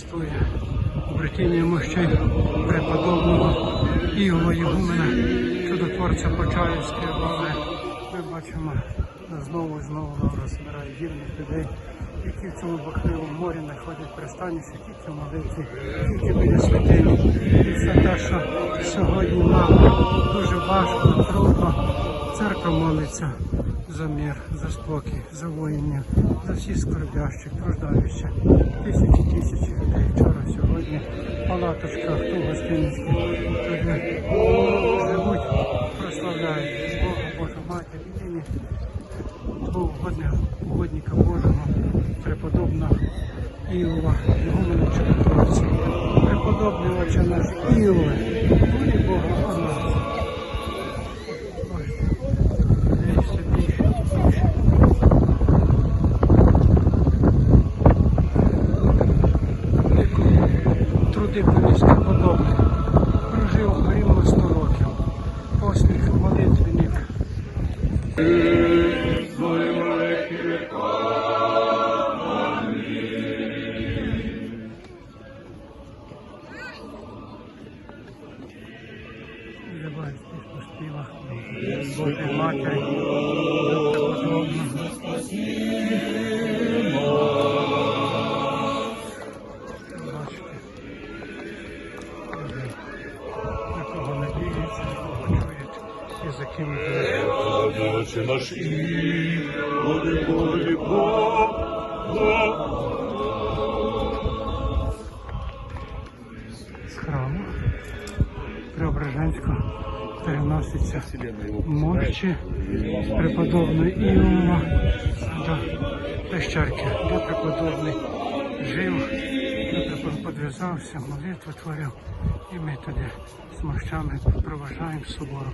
шествує обретіння мощей преподобного Ігова Ігумена, чудотворця Почаївської лаври. Ми бачимо знову і знову лавра збирає вірних людей, які в цьому бахливому морі знаходять пристаність, тільки молитві, тільки біля святині. І все те, що сьогодні нам дуже важко, трудно. Церква молиться за мир, за спокій, за воїнів, за всіх скорбящих, страждаючих. Тисячі тисячі людей вчора, сьогодні, в палаточках, ту гостинницькі, люди живуть, прославляють Бога, Божу Матір, імені твого угодника, Божого, преподобного Іова, Ігумена Чудотворця, преподобний Отче наш Іове, і Бога о труди поміськи подобні. Прожив рівно 100 років. Посміх молитвенник. Забай здесь поспіва. Божої кого надіються, на кого чують і за ким живуть. Отче наш і, води, води, з храму Преображенського переноситься мощі преподобної Іова до пещерки, де преподобний жив, подв'язався, молитву творив. І ми туди з мощами проважаємо собору.